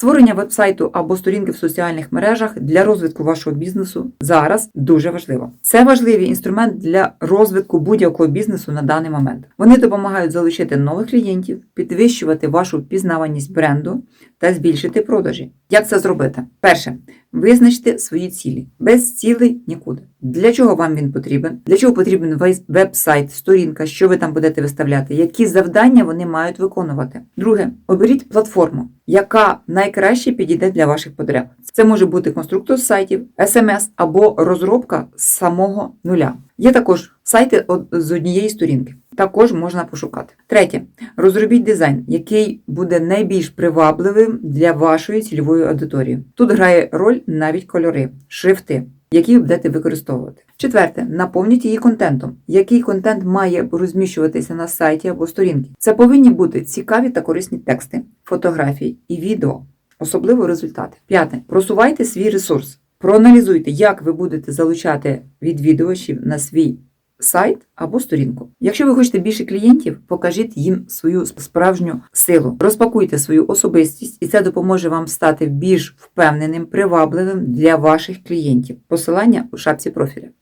Створення вебсайту або сторінки в соціальних мережах для розвитку вашого бізнесу зараз дуже важливо. Це важливий інструмент для розвитку будь-якого бізнесу на даний момент. Вони допомагають залучити нових клієнтів, підвищувати вашу впізнаваність бренду та збільшити продажі. Як це зробити? Перше, визначте свої цілі. Без цілей нікуди. Для чого вам він потрібен? Для чого потрібен веб-сайт, сторінка, що ви там будете виставляти, які завдання вони мають виконувати. Друге, оберіть платформу, яка найкраще підійде для ваших потреб. Це може бути конструктор сайтів, SMS або розробка з самого нуля. Є також сайти з однієї сторінки. Також можна пошукати. Третє, розробіть дизайн, який буде найбільш привабливим для вашої цільової аудиторії. Тут грає роль навіть кольори, шрифти, які ви будете використовувати. Четверте, наповніть її контентом. Який контент має розміщуватися на сайті або сторінці? Це повинні бути цікаві та корисні тексти, фотографії і відео, особливо результати. П'яте, просувайте свій ресурс. Проаналізуйте, як ви будете залучати відвідувачів на свій сайт або сторінку. Якщо ви хочете більше клієнтів, покажіть їм свою справжню силу. Розпакуйте свою особистість, і це допоможе вам стати більш впевненим, привабливим для ваших клієнтів. Посилання у шапці профіля.